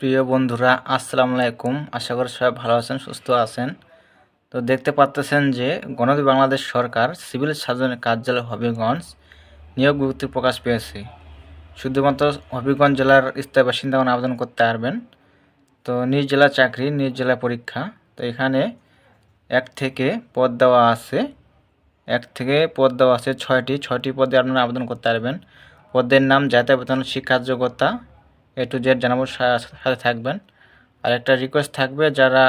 প্রিয় বন্ধুরা, আসসালামু আলাইকুম। আশা করি সবাই ভালো আছেন, সুস্থ আছেন। তো দেখতে পাচ্তেছেন যে গণতন্ত্র বাংলাদেশ সরকার সিভিল সার্জনের কার্যালয় হবিগঞ্জ নিয়োগ বিজ্ঞপ্তি প্রকাশ পেয়েছে। শুধুমাত্র হবিগঞ্জ জেলার স্থায়ী বাসিন্দাগণ আবেদন করতে পারবেন। তো নিজ জেলা চাকরি, নিজ জেলা পরীক্ষা। তো এখানে এক থেকে পদ দেওয়া আছে। এক থেকে পদ দেওয়া আছে ছয়টি। ছয়টি পদে আপনারা আবেদন করতে পারবেন। পদের নাম, জাতীয় বেতন, শিক্ষার যোগ্যতা এ টু জেড জানাব সাথে থাকবেন। আর একটা রিকোয়েস্ট থাকবে, যারা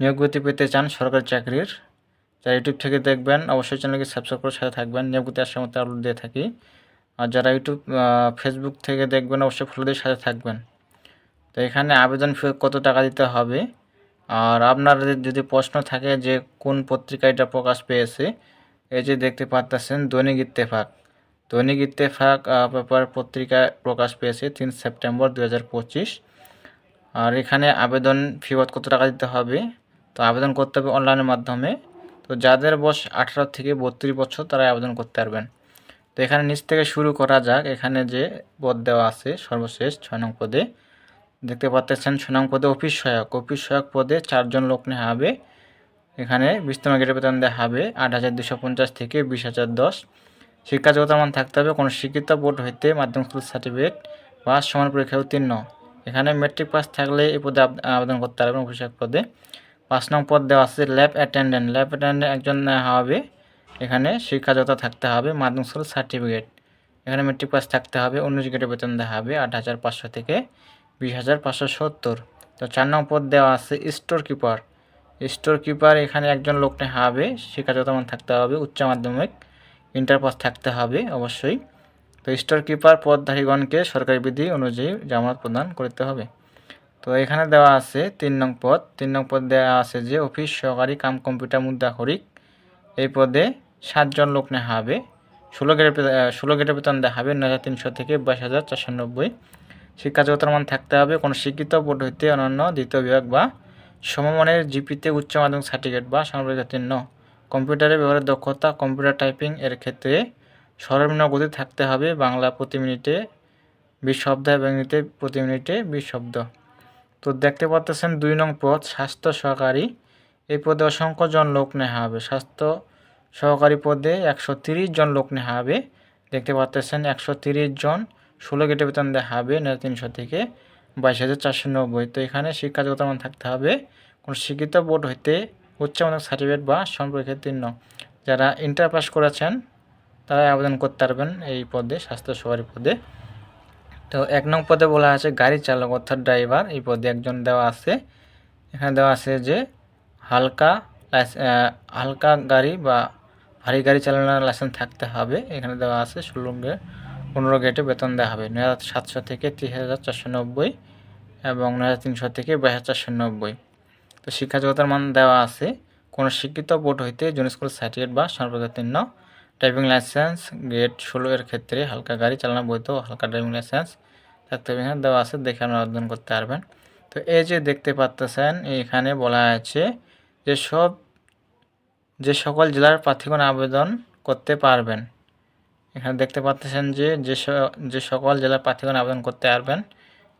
নিয়োগ গতি পেতে চান সরকারি চাকরির, যারা ইউটিউব থেকে দেখবেন, অবশ্যই চ্যানেলকে সাবস্ক্রাইব করে সাথে থাকবেন। নিয়োগ গতি আসার মতো আপলোড দিয়ে থাকি। আর যারা ইউটিউব ফেসবুক থেকে দেখবেন, অবশ্যই ফলো দিয়ে সাথে থাকবেন। তো এখানে আবেদন ফি কত টাকা দিতে হবে? আর আপনার যদি প্রশ্ন থাকে যে কোন পত্রিকা এটা প্রকাশ পেয়েছে, এই যে দেখতে পাচ্ছেন দৈনিক ইত্তেফাক। দৈনিক ইত্তেফাক পেপার পত্রিকায় প্রকাশ পেয়েছে তিন সেপ্টেম্বর দু হাজার পঁচিশ। আর এখানে আবেদন ফি কত টাকা দিতে হবে? তো আবেদন করতে হবে অনলাইনের মাধ্যমে। তো যাদের বয়স আঠারো থেকে বত্রিশ বছর তারা আবেদন করতে পারবেন। তো এখানে নিচ থেকে শুরু করা যাক। এখানে যে পদ দেওয়া আছে, সর্বশেষ ছয় নং পদে। দেখতে পাচ্ছেন, ছয় নং পদে অফিস সহায়ক। অফিস সহায়ক পদে চারজন লোক নেওয়া হবে। এখানে বিস্তৃত গেটে বেতন দেওয়া হবে আট হাজার দুশো পঞ্চাশ থেকে বিশ হাজার দশ। শিক্ষা যোগ্যতা মান থাকতে হবে, কোনো শিক্ষিত বোর্ড হইতে মাধ্যমিক স্কুল সার্টিফিকেট বা সমান পরীক্ষায় উত্তীর্ণ। এখানে মেট্রিক পাস থাকলে এই পদে আবেদন করতে পারবেন অফিসক পদে। পাঁচ নং পদ দেওয়া আছে ল্যাব অ্যাটেন্ডেন্ট ল্যাব অ্যাটেন্ডেন্ট একজন হবে। এখানে শিক্ষা যোগ্যতা থাকতে হবে, মাধ্যমিক স্কুল সার্টিফিকেট এখানে মেট্রিক পাস থাকতে হবে, উনিশ গেটে বেতন দেওয়া হবে আট হাজার পাঁচশো থেকে বিশ হাজার পাঁচশো সত্তর। তো চার নং পদ দেওয়া আছে স্টোর কিপার স্টোর কিপার এখানে একজন লোক নেওয়া হবে শিক্ষা যোগ্যতা মান থাকতে হবে উচ্চ মাধ্যমিক। ইন্টার পাস থাকতে হবে অবশ্যই। তো স্টোর কিপার পদধারীগণকে সরকারি বিধি অনুযায়ী জামানত প্রদান করতে হবে। তো এখানে দেওয়া আছে তিন নং পদ। তিন নং পদ দেওয়া আছে যে, অফিস, সহকারী, কাম, কম্পিউটার, মুদ্রা হরিক এই পদে সাতজন লোক নেওয়া হবে। ষোলো গেটের ষোলো গেটের বেতন দেওয়া হবে নয় হাজার তিনশো থেকে বাইশ হাজার চারশো নব্বই। শিক্ষা যোগ্যতার মান থাকতে হবে কোনো শিক্ষিত, বোর্ড হইতে অন্যান্য দ্বিতীয় বিভাগ বা সমমানের জিপিতে উচ্চ মাধ্যমিক সার্টিফিকেট বা সামগ্রিক উত্তীর্ণ। কম্পিউটারে ব্যবহারের দক্ষতা, কম্পিউটার টাইপিং এর ক্ষেত্রে সর্বনিম্ন গতি থাকতে হবে বাংলা প্রতি মিনিটে বিশ শব্দ এবং ইংরেজিতে প্রতি মিনিটে বিশ শব্দ। তো দেখতে পাচ্ছেন দুই নং পদ, স্বাস্থ্য সহকারী। এই পদে অসংখ্য জন লোক নেওয়া হবে। স্বাস্থ্য সহকারী পদে একশো তিরিশ জন লোক নেওয়া হবে। দেখতে পাচ্ছেন একশো তিরিশ জন ষোলো গেটে বেতন দেওয়া হবে, নয় তিনশো থেকে বাইশ হাজার চারশো নব্বই। তো এখানে শিক্ষা যোগ্যতা মান থাকতে হবে। কোনো শিক্ষিত বোর্ড হইতে উচ্চ মাধ্যমিক সার্টিফিকেট বা সম্পর্কের তিন্ন যারা ইন্টার পাস করেছেন তারা আবেদন করতে পারবেন এই পদে, স্বাস্থ্য সহকারী পদে। তো এক নং পদে বলা আছে গাড়ি চালক অর্থাৎ ড্রাইভার এই পদে একজন দেওয়া আছে। এখানে দেওয়া আছে যে হালকা হালকা গাড়ি বা ভারী গাড়ি চালানোর লাইসেন্স থাকতে হবে। এখানে দেওয়া আছে ষোলো পনেরো গেটে বেতন দেওয়া হবে। নয় হাজার সাতশো থেকে তিরিশ হাজার চারশো নব্বই এবং নয় হাজার তিনশো থেকে বাইশ হাজার চারশো নব্বই। তো শিক্ষা যোগ্যতার মান দেওয়া আছে। কোনো শিক্ষিত বোর্ড হইতে জুন স্কুল সার্টিফিকেট বা সর্বপ্রতীর্ণ ড্রাইভিং লাইসেন্স গ্রেড ষোলো এর ক্ষেত্রে হালকা গাড়ি চালানো বৈধ হালকা ড্রাইভিং লাইসেন্স থাকতে হবে। এখানে দেওয়া আছে, দেখে আপনারা আবেদন করতে পারবেন। তো এই যে দেখতে পাচ্তেছেন, এখানে বলা আছে যে সব, যে সকল জেলার প্রার্থীগণ আবেদন করতে পারবেন। এখানে দেখতে পাচ্তেছেন যে যে যে সকল জেলার প্রার্থীগণ আবেদন করতে পারবেন।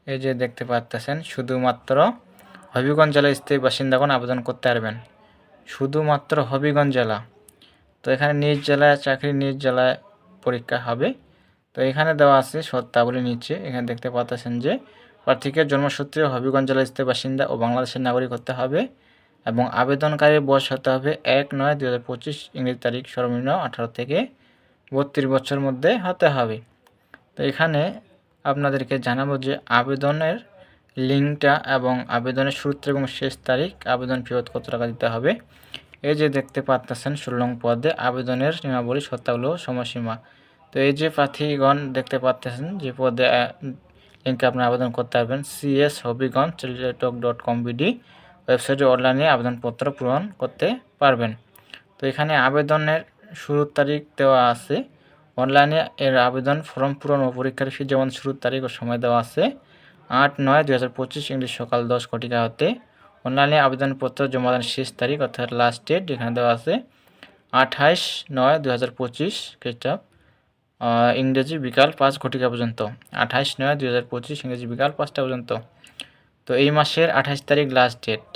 এই যে দেখতে পাচ্তেছেন, শুধুমাত্র হবিগঞ্জ জেলার স্থায়ী বাসিন্দাগণ আবেদন করতে পারবেন। শুধুমাত্র হবিগঞ্জ জেলা। তো এখানে নিজ জেলায় চাকরি নিজ জেলায় পরীক্ষা হবে। তো এখানে দেওয়া আছে শর্তাবলী নিচে। এখানে দেখতে পাচ্ছেন যে প্রার্থীকে জন্মসূত্রে হবিগঞ্জ জেলার স্থায়ী বাসিন্দা ও বাংলাদেশের নাগরিক হতে হবে এবং আবেদনকারীর বয়স হতে হবে এক নয় দু হাজার পঁচিশ ইংরেজি তারিখ সর্বনিম্ন আঠারো থেকে বত্রিশ বছর মধ্যে হতে হবে। তো এখানে আপনাদেরকে জানাব যে আবেদনের লিঙ্কটা এবং আবেদনের তারিখ এবং শেষ তারিখ, আবেদন ফেরত কত টাকা দিতে হবে? এই যে দেখতে পাচ্ছেন ষোলো পদে আবেদনের সীমাবলী সত্তাগুলো সময়সীমা। তো এই যে প্রার্থীগণ দেখতে পাচ্ছেন যে পদে লিঙ্কে আপনি আবেদন করতে পারবেন CS Habiganj Teletalk dot com BD ওয়েবসাইটে অনলাইনে আবেদনপত্র পূরণ করতে পারবেন। তো এখানে আবেদনের শুরুর তারিখ দেওয়া আছে। অনলাইনে এর আবেদন ফর্ম পূরণ ও পরীক্ষার ফি যেমন শুরুর তারিখ ও সময় দেওয়া আছে। আট নয় দু হাজার পঁচিশ ইংরেজি সকাল দশ ঘটিকা হতে অনলাইনে আবেদনপত্র জমা দেওয়ার শেষ তারিখ অর্থাৎ লাস্ট ডেট এখানে দেওয়া আছে আঠাইশ নয় দু হাজার পঁচিশ খ্রিস্টাব্দ আহ, ইংরেজি বিকাল পাঁচ ঘটিকা পর্যন্ত। আঠাইশ নয় দু হাজার পঁচিশ ইংরেজি বিকাল পাঁচটা পর্যন্ত। তো এই মাসের আঠাশ তারিখ লাস্ট ডেট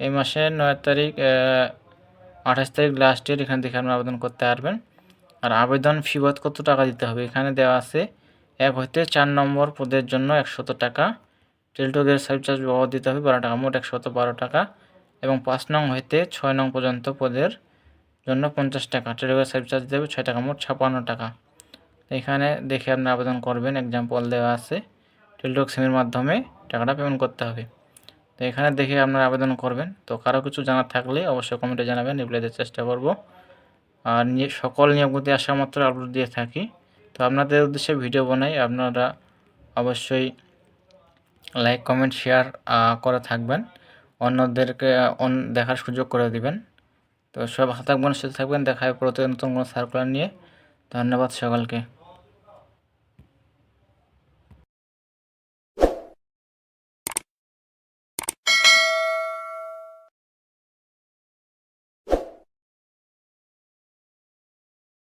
এই মাসের নয় তারিখ আঠাশ তারিখ লাস্ট ডেট এখান থেকে আপনি আবেদন করতে পারবেন। আর আবেদন ফি কত টাকা দিতে হবে? এখানে দেওয়া আছে এক হইতে চার নম্বর পদের জন্য একশত টাকা। টেলটোগের সার্ভিস চার্জ বাবদ দিতে হবে বারো টাকা, মোট একশত বারো টাকা। এবং পাঁচ নং হইতে ছয় নং পর্যন্ত পদের জন্য পঞ্চাশ টাকা। টেলটোগের সার্ভিস চার্জ দিতে হবে ছয় টাকা, মোট ছাপান্ন টাকা। এখানে দেখে আপনি আবেদন করবেন এক্সাম্পল দেওয়া আছে। টেলটক সিমের মাধ্যমে টাকাটা পেমেন্ট করতে হবে। তো এখানে দেখে আপনারা আবেদন করবেন। তো কারও কিছু জানার থাকলে অবশ্যই কমেন্টে জানাবেন রিপ্লাই দেওয়ার চেষ্টা করব। আর সকল নিয়োগগুলি আসা মাত্র আপলোড দিয়ে থাকি। তো আপনাদের উদ্দেশ্যে ভিডিও বানাই। আপনারা অবশ্যই লাইক কমেন্ট শেয়ার করে থাকবেন। অন্যদেরকে অন দেখার সুযোগ করে দিবেন। তো সব ভালো থাকবেন, সুস্থ থাকবেন। দেখা হবে প্রতি নতুন কোনো সার্কুলার নিয়ে। ধন্যবাদ সকলকে।